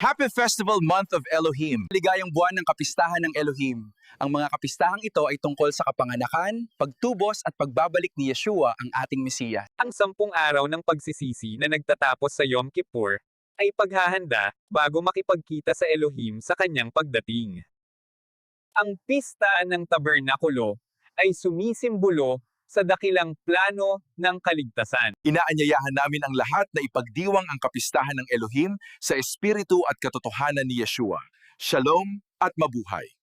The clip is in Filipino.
Happy Festival Month of Elohim. Ligayang buwan ng kapistahan ng Elohim. Ang mga kapistahang ito ay tungkol sa kapanganakan, pagtubos at pagbabalik ni Yeshua ang ating Mesiya. Ang sampung araw ng pagsisisi na nagtatapos sa Yom Kippur ay paghahanda bago makipagkita sa Elohim sa kanyang pagdating. Ang pista ng tabernakulo ay sumisimbolo sa dakilang plano ng kaligtasan. Inaanyayahan namin ang lahat na ipagdiwang ang kapistahan ng Elohim sa espiritu at katotohanan ni Yeshua. Shalom at mabuhay.